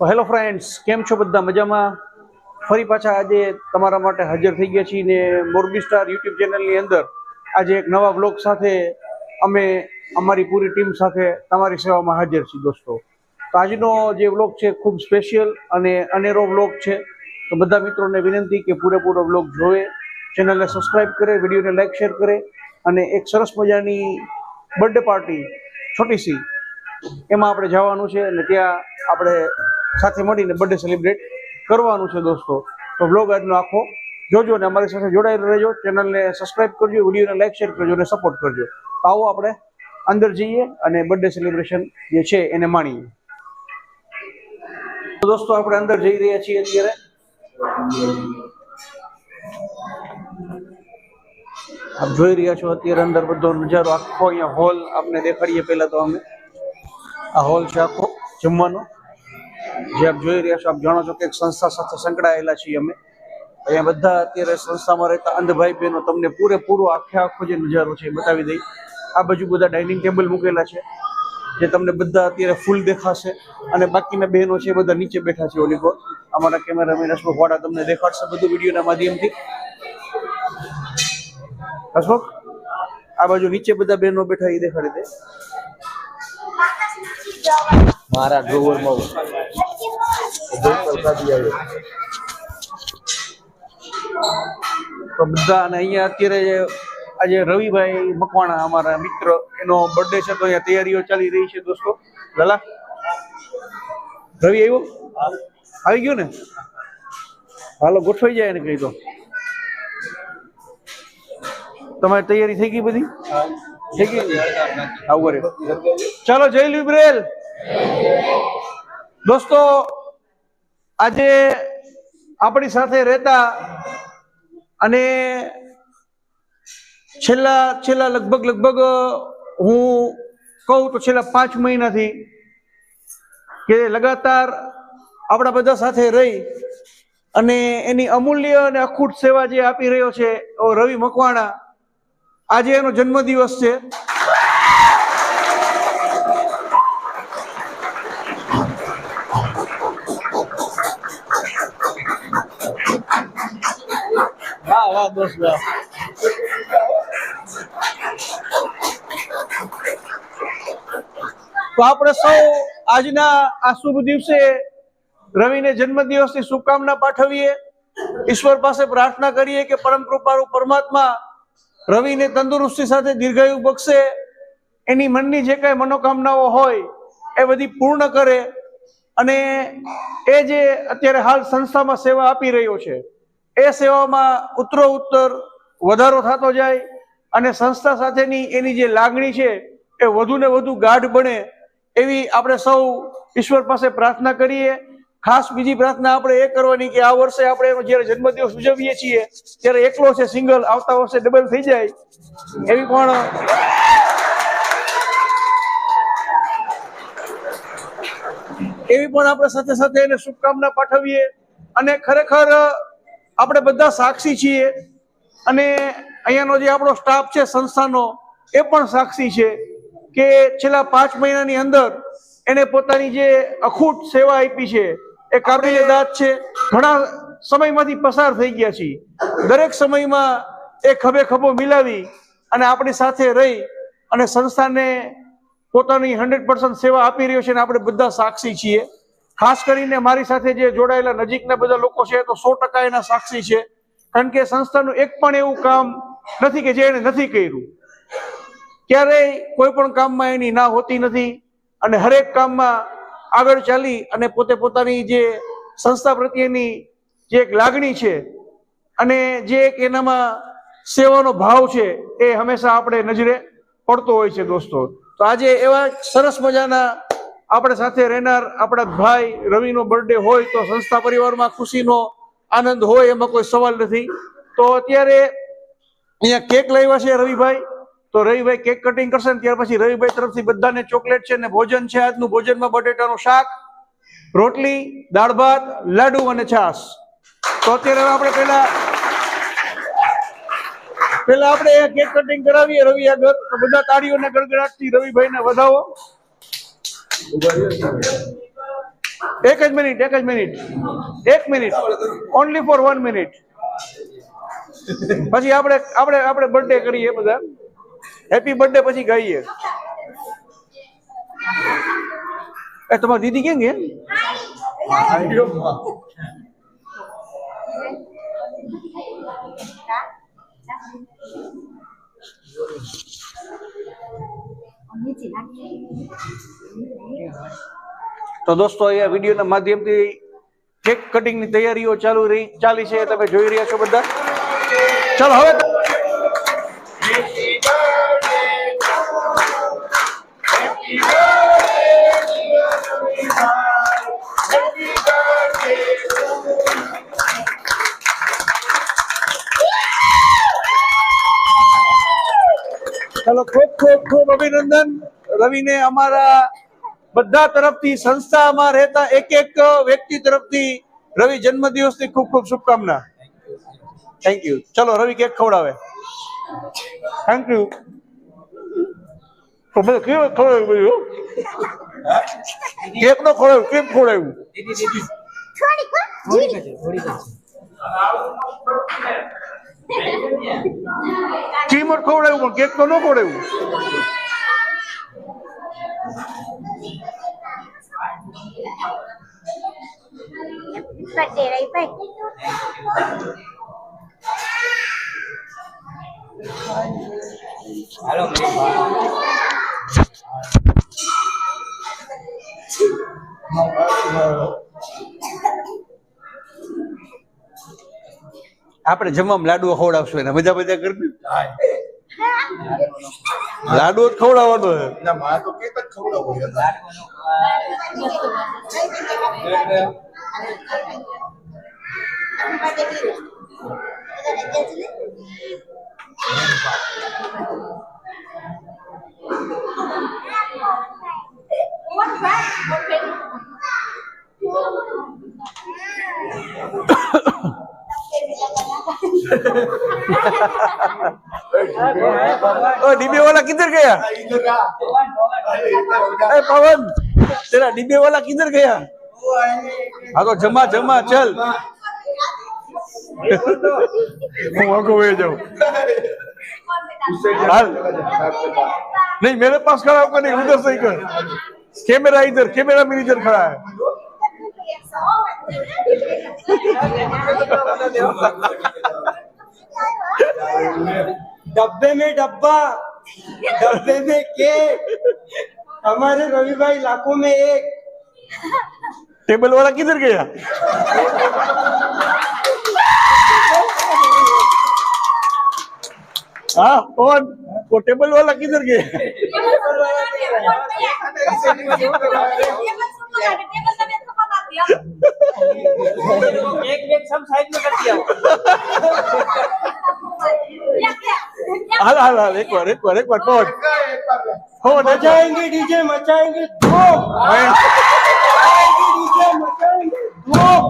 તો hello friends, કેમ છો બધા મજામાં? ફરી પાછા આજે તમારા માટે હાજર થઈ ગયા છીએ ને મોરબી સ્ટાર યુટ્યુબ ચેનલની અંદર. આજે એક નવા બ્લોગ સાથે અમે, અમારી પૂરી ટીમ સાથે તમારી સેવામાં હાજર છીએ દોસ્તો. તો આજનો જે બ્લોગ છે ખૂબ સ્પેશિયલ અને અનેરો બ્લોગ છે. તો બધા મિત્રોને વિનંતી કે પૂરેપૂરો બ્લોગ જોવે, ચેનલને સબસ્ક્રાઈબ કરે, વિડીયોને લાઈક શેર કરે અને એક સરસ મજાની બર્થડે પાર્ટી, છોટી સી, એમાં આપણે જવાનું છે અને ત્યાં આપણે સાથે મળીને બર્થડે સેલિબ્રેટ કરવાનું છે દોસ્તો. તો બ્લોગ આજનો આખો જોજો અને અમારી સાથે જોડાયેલા રહેજો. ચેનલને સબસ્ક્રાઇબ કરજો વિડીયોને લાઈક શેર કરજો અને સપોર્ટ કરજો. તો આવો આપણે અંદર જઈએ અને બર્થડે સેલિબ્રેશન જે છે એને માણીએ. તો દોસ્તો આપણે અંદર જઈ રહ્યા છીએ અત્યારે. આપ જોઈ રહ્યા છો અત્યારે અંદર બધો નજારો આખો અહીંયા હોલ આપને દેખાડીએ પહેલા તો અમે. આ હોલ છે આખો જમવાનો. જે આપ જોઈ રહ્યા છો, આપ જાણો છો કે એક સંસ્થા સાથે સંકળાયેલા છીએ અમે. અહીંયા બધા અત્યારે સંસ્થામાં રહેતા અંધભાઈ બહેનો તમને પૂરેપૂરો આખે આખો જે નજારો છે એ બતાવી દઈ. આ બાજુ બધા ડાઇનિંગ ટેબલ મૂકેલા છે, જે તમને બધા અત્યારે ફૂલ દેખાશે. અને બાકીના બહેનો છે એ બધા નીચે બેઠા છે ઓલી પર અમારા કેમેરામેન હસમુખ વાળા તમને દેખાડશે બધું વિડીયોના માધ્યમથી. હસમુખ આ બાજુ નીચે બધા બહેનો બેઠા એ દેખાડી દે. મારા ડ્રોવરમાં તો બધા અને અહીંયા અત્યારે આજે રવિભાઈ મકવાણા અમારા મિત્ર, એનો બર્થડે છે તો અહીંયા તૈયારીઓ ચાલી રહી છે દોસ્તો. લાલા, રવિ આવ્યો? આવી ગયો ને? હાલો, ગોઠવાઈ જાય ને કઈ તો. તમારી તૈયારી થઈ ગઈ બધી? થઈ ગઈ? આવું ચાલો, જય લિબ્રેલ. દોસ્તો આજે આપણી સાથે રહેતા અને છેલ્લા છેલ્લા લગભગ લગભગ હું કહું તો છેલ્લા પાંચ મહિનાથી કે લગાતાર આપણા બધા સાથે રહી અને એની અમૂલ્ય અને અખૂટ સેવા જે આપી રહ્યો છે રવિ મકવાણા, આજે એનો જન્મદિવસ છે. વાહ વાહ દોસ્ત વાહ તો આપણે સૌ આજના આ શુભ દિવસે રવિને જન્મદિવસની શુભકામના પાઠવીએ. ઈશ્વર પાસે પ્રાર્થના કરીએ કે પરમ કૃપાળુ પરમાત્મા રવિને તંદુરસ્તી સાથે દીર્ઘાયુ બક્ષે. એની મનની જે કાંઈ મનોકામનાઓ હોય એ બધી પૂર્ણ કરે અને એ જે અત્યારે હાલ સંસ્થામાં સેવા આપી રહ્યો છે એ સેવામાં ઉત્તરો ઉત્તર વધારો થતો જાય અને સંસ્થા સાથેની એની જે લાગણી છે એ વધુ ને વધુ ગાઢ બને એવી આપણે સૌ ઈશ્વર પાસે પ્રાર્થના કરીએ. ખાસ બીજી પ્રાર્થના આપણે એ કરવાની કે આ વર્ષે આપણે એનો જ્યારે જન્મદિવસ ઉજવીએ છીએ, ત્યારે એકલો છે સિંગલ, આવતા વર્ષે ડબલ થઈ જાય. એવી પણ એવી પણ આપણે સાથે સાથે એને શુભકામના પાઠવીએ અને ખરેખર આપણે બધા સાક્ષી છીએ. અને અહીંયાનો જે આપણો સ્ટાફ છે સંસ્થાનો એ પણ સાક્ષી છે કે છેલ્લા પાંચ મહિનાની અંદર એને પોતાની જે અખૂટ સેવા આપી છે એ કાબિલે દાદ છે. ઘણા સમયમાંથી પસાર થઈ ગયા છીએ. દરેક સમયમાં એ ખભે ખભો મિલાવી અને આપણી સાથે રહી અને સંસ્થાને પોતાની હંડ્રેડ પર્સન્ટ સેવા આપી રહ્યો છે અને આપણે બધા સાક્ષી છીએ. ખાસ કરીને મારી સાથે જે જોડાયેલા નજીકના બધા લોકો છે, તો સો ટકા એના સાક્ષી છે. કારણ કે સંસ્થાનું એક પણ એવું કામ નથી કે જે એને નથી કર્યું. ક્યારેય કોઈ પણ કામમાં એની ના હોતી નથી અને હરેક કામમાં આગળ ચાલી અને પોતે પોતાની જે સંસ્થા પ્રત્યેની જે એક લાગણી છે અને જે એક એનામાં સેવાનો ભાવ છે, એ હંમેશા આપણે નજરે પડતો હોય છે દોસ્તો. તો આજે એવા સરસ મજાના આપણે સાથે રહેનાર આપણા ભાઈ રવિનો બર્થડે હોય તો સંસ્થા પરિવારમાં ખુશીનો આનંદ હોય એમાં કોઈ સવાલ નથી. તો અત્યારે અહીંયા કેક લાવ્યા છે રવિભાઈ. તો રવિભાઈ કેક કટિંગ કરશે ને ત્યાર પછી રવિભાઈ તરફથી બધાને ચોકલેટ છે ને ભોજન છે આજનું. ભોજનમાં બટેટાનું શાક, રોટલી, દાળ ભાત, લાડુ અને છાશ. તો અત્યારે આપણે પેલા પેલા આપણે કેક કટિંગ કરાવીએ. રવિ આગળ તો બધા તાળીઓને ગડગડાટથી રવિભાઈને વધાવો. એક જ મિનિટ એક જ મિનિટ એક minute only for one minute પછી આપણે આપણે આપણે બર્થડે કરીએ બધા. હેપી બર્થડે પછી ગાઈએ. એ, તમારી દીદી કેમ ગયા? તો દોસ્તો, અહીંયા વિડીયોના માધ્યમથી કેક કટિંગની તૈયારીઓ ચાલુ રહી ચાલી છે. તમે જોઈ રહ્યા છો બધા. ચાલો, હવે ખૂબ ખૂબ ખૂબ અભિનંદન. રવિને અમારા બધા તરફથી, સંસ્થામાં રહેતા એક એક વ્યક્તિ તરફથી રવિ જન્મદિવસની ખૂબ ખૂબ શુભકામના. થેન્ક યુ ચલો, રવિ કેક ખવડાવે. થેન્ક યુ કેક નો ખવડાવ્યું? કેમ ક્રીમ જ ખવડાવ્યું પણ કેક તો ન ખવડાવ્યું birthday right back. હાલો આપણે જમવામાં લાડુ ખવડાવશું એને. મજા મજા કરવી લાડુ જ ખવડાવવાનો છે. ओ डीबे वाला किधर गया अरे पवन तेरा डीबे वाला किधर गया हाँ तो जमा जमा चल को जाओ नहीं मेरे पास खड़ा होगा नहीं उधर से ही कर कैमरा इधर कैमरा मेरी इधर खड़ा है डब्बे में डब्बा डब्बे में केक हमारे रवि भाई लाखों में एक। टेबल वाला किधर गया? हाँ और वो टेबल वाला किधर गया? एक एक सब साइड में कर दिया। हाल हाल हाल एक बार एक बार एक बार कौन એકવાર લે. कौन है मचाएंगे डीजे मचाएंगे धूम मचाएंगे डीजे मचाएंगे धूम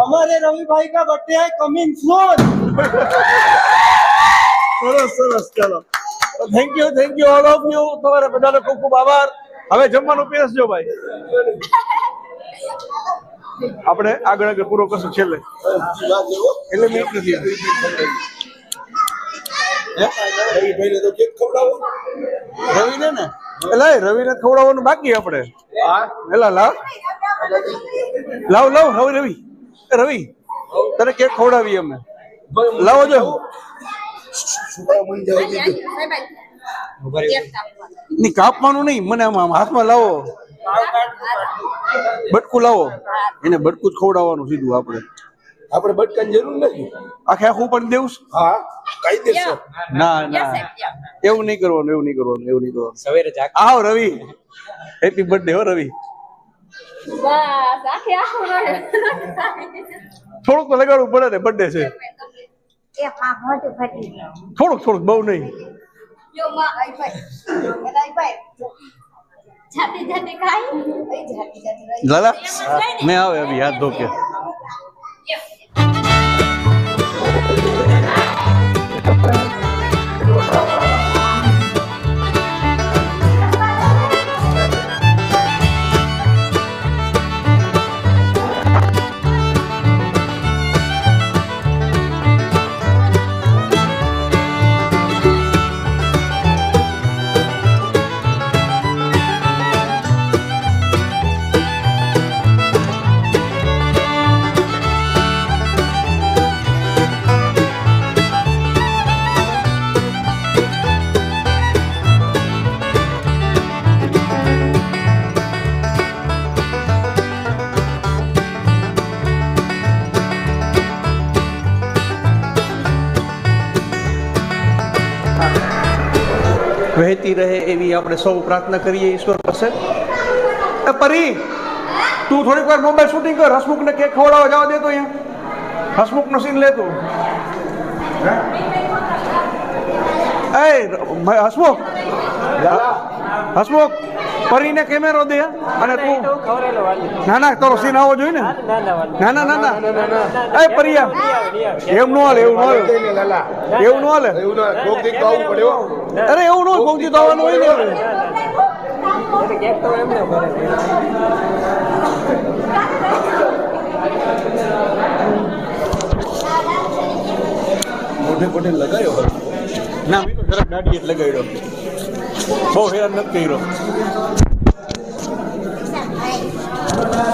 हमारे रवि भाई का बर्थडे है कमिंग सून સરસ સરસ ચાલો thank you thank you all of you તમારા બધાનો ખૂબ ખૂબ આભાર હવે જમવાનું પીરસજો ભાઈ આપણે આગળ આગળ પૂરો કરશું છેલ્લે ના જેવો. એટલે મિનિટ નથી રવિભાઈને તો કેક ખવડાવો. રવિને ને? એલા રવિને ખવડાવવાનું બાકી આપણે. એલા લાવ. લાવ લાવ હવે રવિ. રવિ તને કેક ખવડાવીએ અમે? લાવો જો. ની કાપવાનું નહીં મને આમ આમ હાથમાં લાવો. બટકું લાવો. એને બટકું જ ખવડાવવાનું સીધું આપણે. આપણે બટકાની જરૂર નથી. આખે આખું પણ દેવું છે? હા દેશો ના ના એવું નહીં કરવાનું એવું નહીં કરવાનું એવું નહીં કરવાનું. સવેરે જાગ. આવ રવિ. હેપી બર્થડે હો રવિ. બસ આખે આખું થોડુંક તો લગાડવું પડે ને બર્થડે છે. થોડુંક થોડુંક બહુ નહીં. લાલા મેં આવે અભી હાથ ધો કે વહેતી રહે એવી આપણે સૌ પ્રાર્થના કરીએ ઈશ્વર પાસે. એ પરી તું થોડીક વાર મોબાઈલ શૂટિંગ કર. હસમુખને કેક ખવડાવવા જવા દે તો અહીંયા. હસમુખનો સીન લેતો એ હસમુખ. હસમુખ. પરીને કેમેરો દે અને તું. ના ના તારો સીન આવો જોઈએ ને. ના ના ના ના એ પરિયા. એમ નો હાલે એવું નો હાલે. એવું નો હાલે. અરે એવું નો પહોંચી તો આવવાનું હોય ને. મોઢે મોઢે લગાયો ના. મેં તો જરાક દાઢી લગાડ્યો. બહુ હેરાન નથી કર્યો.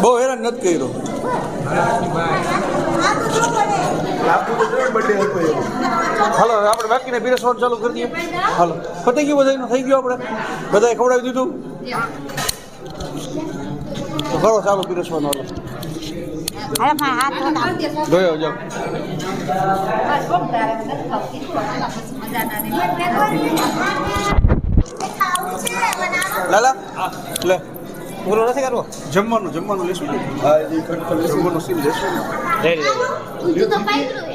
બહુ હેરાન નથી કર્યો. હાલો આપણે બાકીને પીરસવાનું ચાલુ કરી દઈએ. હાલો, પતી ગયું બધા થઈ ગયું આપણે? બધાએ ખવડાવી દીધું? તો કરો ચાલુ પીરસવાનું હાલો. જોયો જાઓ બસ બહુ. મજાના. લાલા. લે. પૂરો નથી કરવો? જમવાનું જમવાનું લેશું. હા, એ ખરેખર લેશું. જમવાનું સીન લેશું. તો પાયરું.